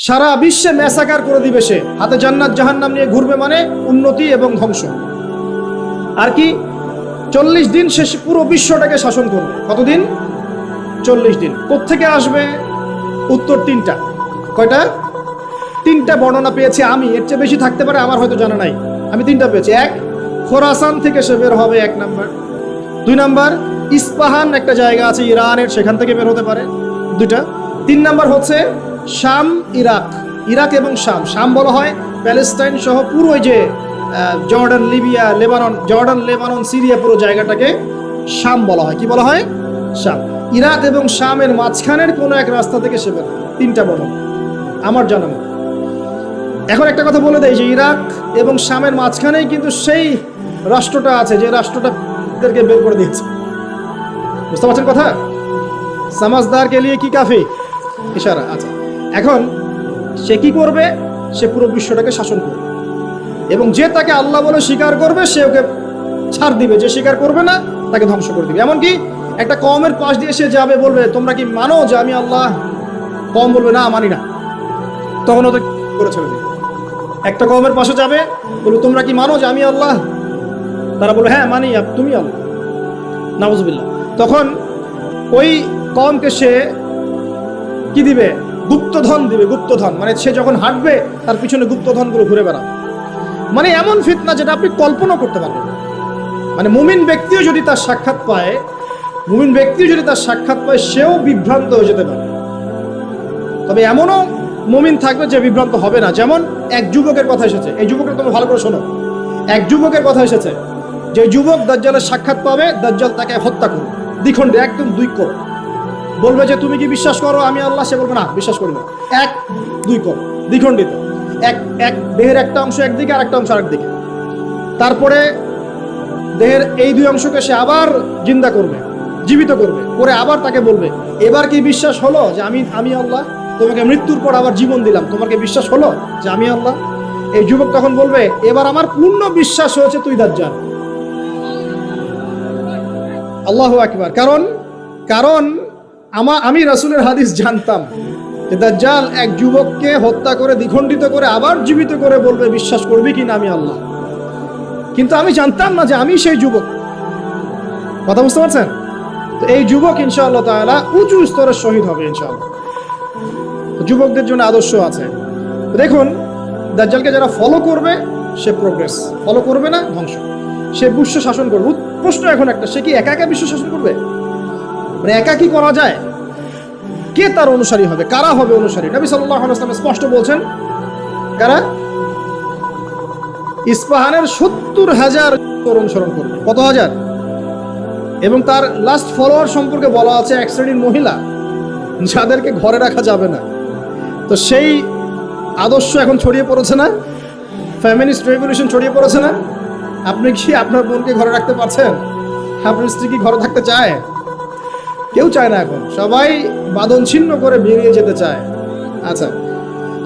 সারা বিশ্বে ম্যাসাকার করে দিবে সে। হাতে জান্নাত জাহান্নাম নিয়ে ঘুরবে মানে উন্নতি এবং ধ্বংস। আর কি? চল্লিশ দিন সে পুরো বিশ্বটাকে শাসন করবে। কতদিন? চল্লিশ দিন। কোত্থেকে আসবে? উত্তর তিনটা। কয়টা? তিনটা বর্ণনা পেয়েছি আমি। এর চেয়ে বেশি থাকতে পারে আমার হয়তো জানা নাই। আমি তিনটা পেয়েছি। এক, খোরাসান থেকে সে বের হবে এক নাম্বার। দুই নাম্বার, ইস্পাহান একটা জায়গা আছে ইরানের, সেখান থেকে বের হতে পারে। দুইটা। তিন নাম্বার হচ্ছে শাম, ইরাক। ইরাক এবং শাম। শাম বলা হয় প্যালেস্টাইন সহ পুরো যে Jordan, Libya, Lebanon, Jordan, Lebanon, Syria পুরো জায়গাটাকে শাম বলা হয়। কি বলা হয়? শাম। ইরাক এবং শামের মাঝখানের কোনো এক রাস্তা থেকে সে তিনটা বর্ণনা আমার জানা এখন একটা কথা বলে দেয় যে ইরাক এবং শামের মাঝখানেই কিন্তু সেই রাষ্ট্রটা আছে যে রাষ্ট্রটাদেরকে বের করে দিয়েছে। বুঝতে পারছেন কথা? সমাজদার কে লিয়ে কি কাফি? ইশারা আচ্ছা। এখন সে কি করবে? সে পুরো বিশ্বটাকে শাসন করবে। এবং যে তাকে আল্লাহ বলে স্বীকার করবে, সে ওকে ছাড় দিবে। যে স্বীকার করবে না, তাকে ধ্বংস করে দিবে। এমনকি একটা কমের পাশ দিয়ে সে যাবে, বলবে, তোমরা কি মানো যে আমি আল্লাহ? কম বলবে, না, মানি না। তখন ওদের করে ছেড়ে দিবে। একটা কমের পাশে যাবে, বলবে, তোমরা কি মানো যে আমি আল্লাহ? তারা বলবে হ্যাঁ মানি তুমি আল্লাহ। নাউজুবিল্লাহ। তখন ওই কমকে সে কি দিবে? গুপ্তধন দিবে, গুপ্তধন। মানে সে যখন হাঁটবে, তার পিছনে গুপ্তধনগুলো ঘুরে বেড়াবে। মানে এমন ফিতনা যেটা আপনি কল্পনা করতে পারবেন মানে মুমিন ব্যক্তিও যদি তার সাক্ষাৎ পায়, মুমিন ব্যক্তিও যদি তার সাক্ষাৎ পায়, সেও বিভ্রান্ত হয়ে যেতে পারে। তবে এমনও মুমিন থাকবে যে বিভ্রান্ত হবে না। যেমন এক যুবকের কথা এসেছে। এই যুবকের তুমি ভালো করে শোনো। এক যুবকের কথা এসেছে যে যুবক দাজ্জালের সাক্ষাৎ পাবে, দাজ্জাল তাকে হত্যা করবে। দ্বিখণ্ডে, একদম দুই করো বলবে যে তুমি কি বিশ্বাস করো? আমি আল্লাহ সে বলবে না, বিশ্বাস করি না। এক, দুই কর, দ্বিখণ্ডিত। এক এক, দেহের একটা অংশ একদিকে আর একটা অংশ আরেকদিকে তারপরে দেহের এই দুই অংশকে সে আবার জিন্দা করবে, জীবিত করবে করে আবার তাকে বলবে, এবার কি বিশ্বাস হলো যে আমি আমি আল্লাহ? তোমাকে মৃত্যুর পর আবার জীবন দিলাম। তোমার কি বিশ্বাস হলো যে আমি আল্লাহ? এই যুবক তখন বলবে, এবার আমার পূর্ণ বিশ্বাস হয়েছে তুই দাজ্জাল। আল্লাহ একবার কারণ কারণ আমা, আমি রাসূলের হাদিস জানতাম যে দাজ্জাল এক যুবককে হত্যা করে, দ্বিখণ্ডিত করে, আবার জীবিত করে বলবে, বিশ্বাস করবি কি না আমি আল্লাহ? কিন্তু আমি জানতাম না যে আমি সেই যুবক। কথা বুঝতে পারছেন? তো এই যুবক ইনশাআল্লাহ তাআলা উঁচু স্তরের শহীদ হবে ইনশাআল্লাহ। যুবকদের জন্য আদর্শ আছে। দেখুন, দাজ্জালকে যারা ফলো করবে, সে প্রোগ্রেস ফলো করবে না, ধ্বংস। সে বিশ্ব শাসন করবে। প্রশ্ন এখন একটা, সে কি একা একা বিশ্ব শাসন করবে? একা কি করা যায়? কে তার অনুসারী হবে? কারা হবে অনুসারী? নবী ওয়াসাল্লাম স্পষ্ট বলছেন, কারা? ইস্পাহানের সত্তর হাজার অনুসরণ করবে। কত হাজার? এবং তার লাস্ট ফলোয়ার সম্পর্কে বলা আছে এক শ্রেণির মহিলা। যাদেরকে ঘরে রাখা যাবে না। তো সেই আদর্শ এখন ছড়িয়ে পড়েছে না? ফ্যামিলিস্ট রেভলিউশন ছড়িয়ে পড়েছে না? আপনি কি আপনার বোনকে ঘরে রাখতে পারছেন? আপনার স্ত্রী কি ঘরে থাকতে চায়? কেউ চায় না এখন। সবাই বাদন ছিন্ন করে বেরিয়ে যেতে চায়। আচ্ছা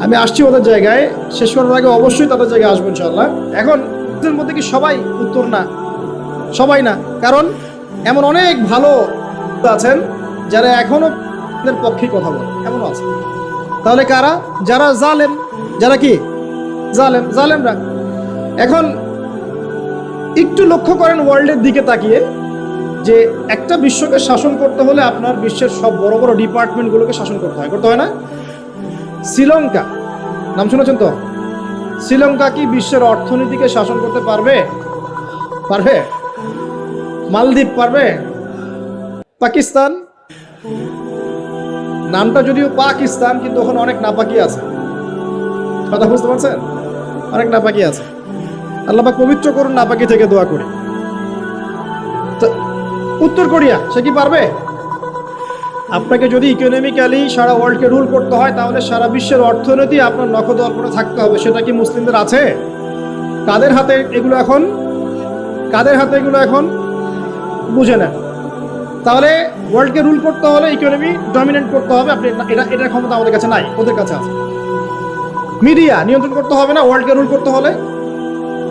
আমি আসছি ওদের জায়গায়। শেষ করার আগে অবশ্যই তাদের জায়গায় আসব ইনশাল্লাহ এখন এদের মধ্যে কি সবাই উত্তর না? সবাই না। কারণ এমন অনেক ভালো আছেন যারা এখনও এদের পক্ষে কথা বলে। এমন আছে। তাহলে কারা? যারা জালেম, যারা কি? জালেম, জালেমরা। এখন একটু লক্ষ্য করেন ওয়ার্ল্ডের দিকে তাকিয়ে। যে একটা বিশ্বকে শাসন করতে হলে আপনার বিশ্বের সব বড় বড় ডিপার্টমেন্টগুলোকে শাসন করতে হয় করতে হয় না? শ্রীলঙ্কা, নাম শুনেছেন তো? শ্রীলঙ্কা কি বিশ্বের অর্থনীতিকে শাসন করতে পারবে? পারবে? মালদ্বীপ পারবে? পাকিস্তান? নামটা যদিও পাকিস্তান, কিন্তু ওখানে অনেক নাপাকি আছে। কথা বুঝতে পারছেন? অনেক নাপাকি আছে। আল্লাহ পবিত্র করুন, নাপাকি থেকে দোয়া করি। উত্তর কোরিয়া, সে কি পারবে? আপনাকে যদি ইকোনমিক্যালি সারা ওয়ার্ল্ডকে রুল করতে হয়, তাহলে সারা বিশ্বের অর্থনীতি আপনার নখদর্পণে থাকতে হবে। সেটা কি মুসলিমদের আছে? কাদের হাতে এগুলো এখন? কাদের হাতে এগুলো এখন? বুঝে নেন। তাহলে ওয়ার্ল্ডকে রুল করতে হলে ইকোনমি ডমিনেট করতে হবে। আপনি এটা এটার ক্ষমতা আমাদের কাছে নাই, ওদের কাছে আছে। মিডিয়া নিয়ন্ত্রণ করতে হবে না ওয়ার্ল্ডকে রুল করতে হলে?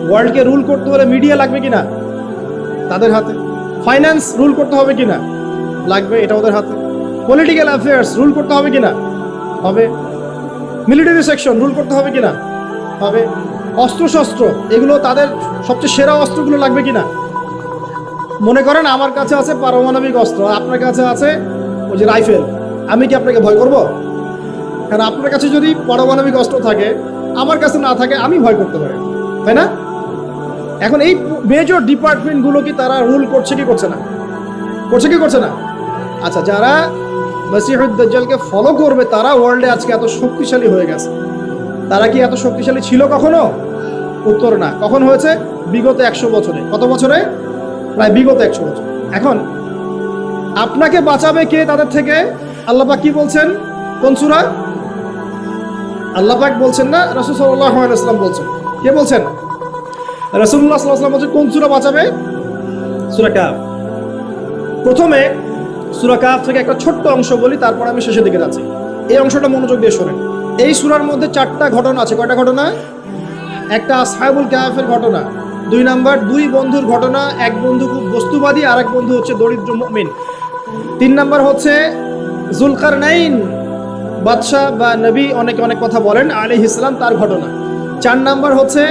ওয়ার্ল্ডকে রুল করতে হলে মিডিয়া লাগবে কিনা? তাদের হাতে। ফাইন্যান্স রুল করতে হবে কিনা? লাগবে এটা ওদের হাতে। পলিটিক্যাল অ্যাফেয়ার্স রুল করতে হবে কিনা? হবে। মিলিটারি সেকশন রুল করতে হবে কিনা? হবে। অস্ত্রশস্ত্র, এগুলো তাদের সবচেয়ে সেরা অস্ত্রগুলো লাগবে কিনা? মনে করেন আমার কাছে আছে পারমাণবিক অস্ত্র, আপনার কাছে আছে ওই যে রাইফেল। আমি কি আপনাকে ভয় করব? কারণ আপনার কাছে যদি পারমাণবিক অস্ত্র থাকে, আমার কাছে না থাকে, আমি ভয় করতে পারি। তাই না? এখন এই মেজর ডিপার্টমেন্টগুলো কি তারা রুল করছে কি করছে না? করছে কি করছে না? আচ্ছা যারা মসিহুদ্দালকে ফলো করবে, তারা ওয়ার্ল্ডে আজকে এত শক্তিশালী হয়ে গেছে। তারা কি এত শক্তিশালী ছিল কখনো? উত্তর না। কখন হয়েছে? বিগত একশো বছরে। কত বছরে? প্রায় বিগত একশো বছর। এখন আপনাকে বাঁচাবে কে তাদের থেকে? আল্লাপাক কি বলছেন? কোন সুরা? আল্লাপাক বলছেন না? রসুল সাল্লাম বলছেন। কে বলছেন? রসুল্লাহ সাল্লাম বলছেন কোন সুরা বাঁচাবে? সুরা কাফ প্রথমে সুরা কাফ থেকে একটা ছোট্ট অংশ বলি, তারপর আমি শেষের দিকে যাচ্ছি। এই অংশটা মনোযোগ দিয়ে শোনেন। এই সুরার মধ্যে চারটা ঘটনা আছে। কয়টা ঘটনা? একটা সাহেবুল কাফের ঘটনা, দুই নাম্বার দুই বন্ধুর ঘটনা, এক বন্ধু খুব বস্তুবাদী আর এক বন্ধু হচ্ছে দরিদ্র মুমিন। তিন নাম্বার হচ্ছে জুলকার নাইন বাদশাহ বা নবী অনেকে অনেক কথা বলেন আলী ইসলাম তার ঘটনা। চার নাম্বার হচ্ছে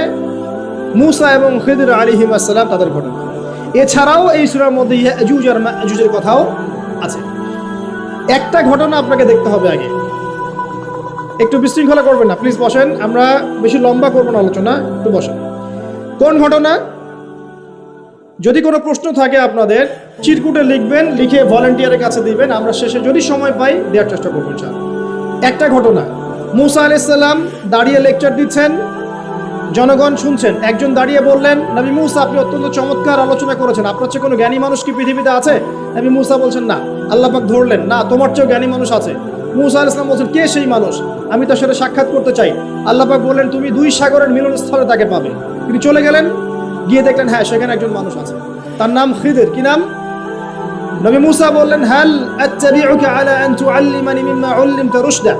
মুসা এবং খিদির আলিহিম আসসালাম তাদের ঘটনা। এছাড়াও এই সুরার মধ্যে ইয়াজুজ আর মাজুজের কথাও আছে। একটা ঘটনা আপনাকে দেখতে হবে আগে। একটু বিশৃঙ্খলা করবেন না, প্লিজ বসেন, আমরা বেশি লম্বা করব না আলোচনা, একটু বসেন। কোন ঘটনা? যদি কোনো প্রশ্ন থাকে আপনাদের, চিরকুটে লিখবেন, লিখে ভলেন্টিয়ারের কাছে দিবেন, আমরা শেষে যদি সময় পাই দেওয়ার চেষ্টা করব। একটা ঘটনা, মুসা আলাইসাল্লাম দাঁড়িয়ে লেকচার দিচ্ছেন জনগণ শুনছেন। একজন দাঁড়িয়ে বললেন, নবী মুসা, আপনি অত্যন্ত চমৎকার আলোচনা করেছেন। আপনার চেয়ে কোনো জ্ঞানী মানুষ কি পৃথিবীতে আছে? নবী মুসা বলছেন, না। আল্লাহ পাক ধরলেন, না, তোমার চেয়েও জ্ঞানী মানুষ আছে। মুসা আল ইসলাম বলছেন, কে সেই মানুষ? আমি তার সাথে সাক্ষাৎ করতে চাই। আল্লাহ পাক বললেন, তুমি দুই সাগরের মিলনস্থলে তাকে পাবে। তিনি চলে গেলেন, গিয়ে দেখলেন হ্যাঁ সেখানে একজন মানুষ আছে। তার নাম খিদির। কি নাম? নবী মুসা বললেন, হাল আত্তাবিউকা আলা আন তুআল্লিমানি মিম্মা উল্লিমতা রুশদা।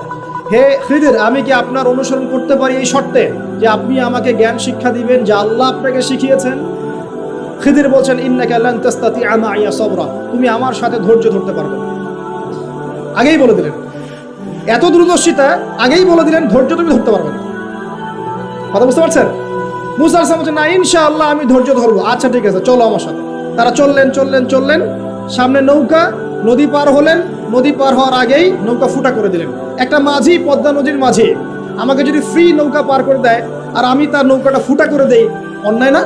হে খিদির, আমি কি আপনার অনুসরণ করতে পারি এই শর্তে যে আপনি আমাকে জ্ঞান শিক্ষা দিবেন যা আল্লাহ আপনাকে শিখিয়েছেন? খিদির বলছেন, ইন্নাকা লান তাস্তাতিআ মাইয়া সাবরা। তুমি আমার সাথে ধৈর্য ধরতে পারবে আগেই বলে দিলেন। এত দূরদর্শিতা আগেই বলে দিলেন, ধৈর্য তুমি ধরতে পারবে না। কথা বুঝতে পারছেন? মুসা আলাইহিস সালাম বলছেন, না, ইনশাআল্লাহ আমি ধৈর্য ধরবো। আচ্ছা ঠিক আছে, চলো আমার সাথে। তারা চললেন চললেন চললেন। সামনে নৌকা, নদী পার হলেন। নদী পার হওয়ার আগেই নৌকা ফুটা করে দিলেন। একটা মাঝি পদ্মা নদীর মাঝে আমাকে যদি ফ্রি নৌকা পার করে দেয় আর আমি তার নৌকাটা ফুটা করে দেই, অন্যায় না?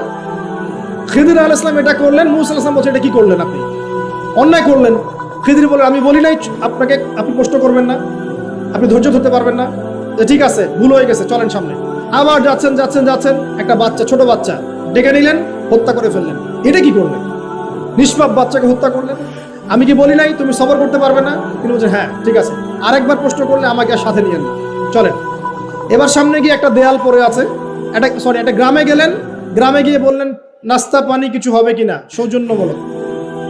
খিদির আল ইসলাম এটা করলেন, মুসা আলাইহিস সালাম বলছে, এটা কি করলেন আপনি? অন্যায় করলেন। খিদির বলে, আমি বলি নাই, আপনাকে আপনি কষ্ট করবেন না, আপনি ধৈর্য ধরতে পারবেন না। যে ঠিক আছে, ভুল হয়ে গেছে, চলেন সামনে। আবার যাচ্ছেন যাচ্ছেন যাচ্ছেন, একটা বাচ্চা, ছোট বাচ্চা, ডেকে নিলেন, হত্যা করে ফেললেন। এটা কি করলেন? নিষ্পাপ বাচ্চাকে হত্যা করলেন? আমি কি বলি নাই? তুমি সবর করতে পারবে না? তিনি বলছেন হ্যাঁ ঠিক আছে। আরেকবার প্রশ্ন করলে আমাকে আর সাথে নিয়ে চলেন। এবার সামনে গিয়ে একটা দেয়াল পড়ে আছে। একটা সরি একটা গ্রামে গেলেন। গ্রামে গিয়ে বললেন, নাস্তা পানি কিছু হবে কি কিনা? সৌজন্যমূলক।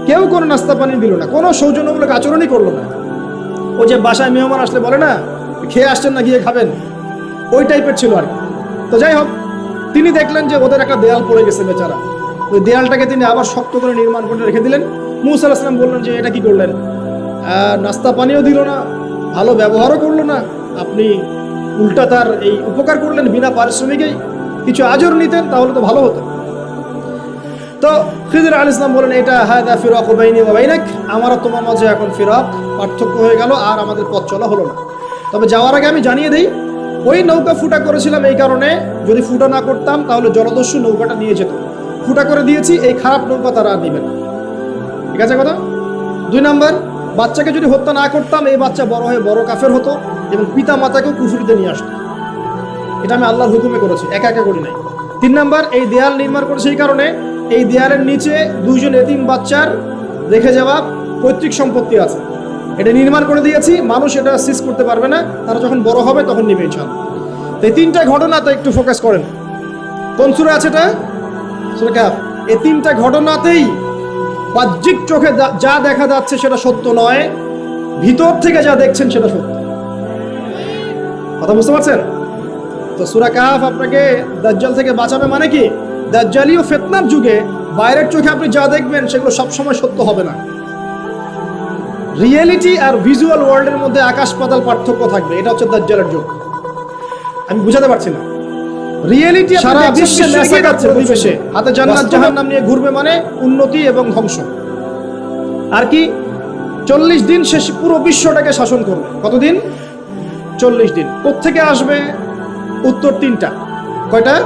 কেউ কোনো নাস্তা পানি দিল না। কোনো সৌজন্যমূলক আচরণই করল না। ও যে বাসায় মেহমান আসলে বলে না, খেয়ে আসছেন না, গিয়ে খাবেন? ওই টাইপের ছিল আর তো যাই হোক, তিনি দেখলেন যে ওদের একটা দেয়াল পড়ে গেছে বেচারা। ওই দেয়ালটাকে তিনি আবার শক্ত করে নির্মাণ করে রেখে দিলেন। মুসা আসলাম বললেন যে, এটা কি করলেন? নাস্তা পানিও দিল না, ভালো ব্যবহারও করল না। আপনি উল্টা তার এই উপকার করলেন বিনা পারিশ্রমিকেই কিছু আজর নিতেন, তাহলে তো ভালো হতো। তো খিদির আল ইসলাম বলেন এটা হায়দা ফিরক বাইনি বাইনাক। আমার তোমার মাঝে এখন ফিরক পার্থক্য হয়ে গেল, আর আমাদের পথ চলা হলো না। তবে যাওয়ার আগে আমি জানিয়ে দিই, ওই নৌকা ফুটা করেছিলাম এই কারণে, যদি ফুটা না করতাম, তাহলে জলদস্যু নৌকাটা নিয়ে যেত। ফুটা করে দিয়েছি, এই খারাপ নৌকা তারা আর নেবে না। ঠিক আছে কথা? দুই নাম্বার, বাচ্চাকে যদি হত্যা না করতাম, এই বাচ্চা বড় হয়ে বড় কাফের হতো এবং পিতা মাতাকেও কুফুরিতে নিয়ে আসতো। এটা আমি আল্লাহর হুকুমে করেছি, একা একা করি নাই। তিন নাম্বার, এই দেয়াল নির্মাণ করেছে এই কারণে এই দেয়ালের নিচে দুইজন এতিম বাচ্চার রেখে যাওয়া পৈতৃক সম্পত্তি আছে। এটা নির্মাণ করে দিয়েছি, মানুষ এটা সিজ করতে পারবে না, তারা যখন বড় হবে তখন নিবে ইনশাল তো এই তিনটা ঘটনা তো একটু ফোকাস করেন। কোন সুরে আছে এটা? এই তিনটা ঘটনাতেই বাহ্যিক চোখে যা- দেখা যাচ্ছে সেটা সত্য নয়, ভিতর থেকে যা দেখছেন সেটা সত্য। কথা বুঝতে পারছেন? তো সুরা কাফ আপনাকে দাজ্জাল থেকে বাঁচাবে মানে কি? দাজ্জালি ও ফেতনার যুগে বাইরের চোখে আপনি যা দেখবেন সেগুলো সবসময় সত্য হবে না। রিয়েলিটি আর ভিজুয়াল ওয়ার্ল্ডের মধ্যে আকাশ পাতাল পার্থক্য থাকবে, এটা হচ্ছে দাজ্জালের যুগ। আমি বুঝাতে পারছি না। রিয়েলিটি সারা বিশ্বে ম্যাসাকার পরিবেশে হাতে জান্নাত জাহান্নাম নিয়ে ঘুরবে মানে উন্নতি এবং ধ্বংস। আর কি? চল্লিশ দিন শেষ পুরো বিশ্বটাকে শাসন করবে। কতদিন? চল্লিশ দিন। কোত্থেকে আসবে? উত্তর তিনটা। কয়টা?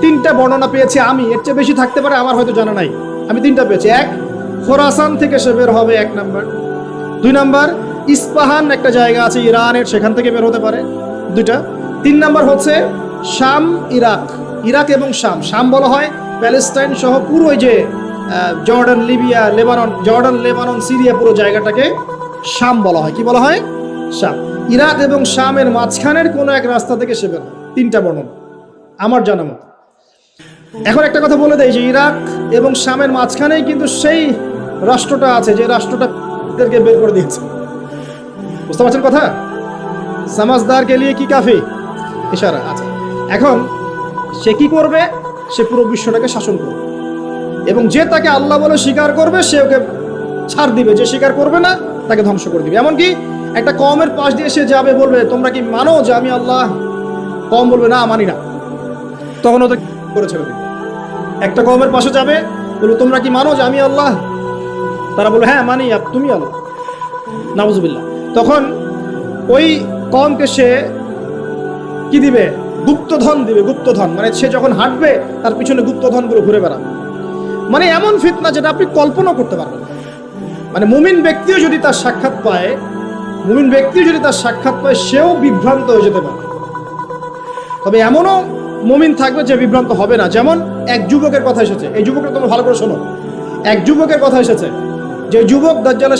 তিনটা বর্ণনা পেয়েছি আমি। এর চেয়ে বেশি থাকতে পারে আমার হয়তো জানা নাই। আমি তিনটা পেয়েছি। এক খোরাসান থেকে সে বের হবে এক নাম্বার। দুই নাম্বার ইস্পাহান একটা জায়গা আছে ইরানের সেখান থেকে বের হতে পারে। দুইটা। তিন নাম্বার হচ্ছে শাম, ইরাক। ইরাক এবং শাম। শাম বলা হয় প্যালেস্টাইন সহ পুরো যে Jordan, Libya, Lebanon, Jordan, Lebanon, Syria পুরো জায়গাটাকে শাম বলা হয়। কি বলা হয়? শাম। ইরাক এবং শামের মাঝখানের কোনো এক রাস্তা থেকে সে বের তিনটা বর্ণনা। আমার জানা এখন একটা কথা বলে দেয় যে ইরাক এবং শামের মাঝখানেই কিন্তু সেই রাষ্ট্রটা আছে যে রাষ্ট্রটাদেরকে বের করে দিয়েছে। বুঝতে পারছেন কথা? সমাজদার কে লিয়ে কি কাফি? ইশারা আচ্ছা। এখন সে কি করবে? সে পুরো বিশ্বটাকে শাসন করবে। এবং যে তাকে আল্লাহ বলে স্বীকার করবে, সে ওকে ছাড় দিবে। যে স্বীকার করবে না, তাকে ধ্বংস করে দিবে। এমনকি একটা কমের পাশ দিয়ে সে যাবে, বলবে, তোমরা কি মানো যে আমি আল্লাহ? কম বলবে, না, মানি না। তখন ওদের করে ছেড়ে একটা কমের পাশে যাবে, বলবে, তোমরা কি মানো যে আমি আল্লাহ? তারা বলবে হ্যাঁ মানি তুমি আল্লাহ। নাউজুবিল্লাহ। তখন ওই কমকে সে কি দিবে? গুপ্তধন দিবে, গুপ্তধন। মানে সে যখন হাঁটবে, তার পিছনে গুপ্তধনগুলো ঘুরে বেড়াবে। মানে এমন ফিতনা যেটা আপনি কল্পনা করতে পারবেন মানে মুমিন ব্যক্তিও যদি তার সাক্ষাৎ পায়, মুমিন ব্যক্তিও যদি তার সাক্ষাৎ পায়, সেও বিভ্রান্ত হয়ে যেতে পারে। তবে এমনও মুমিন থাকবে যে বিভ্রান্ত হবে না। যেমন এক যুবকের কথা এসেছে। এই যুবকের তোমরা ভালো করে শোনো। এক যুবকের কথা এসেছে যে যুবক দাজ্জালের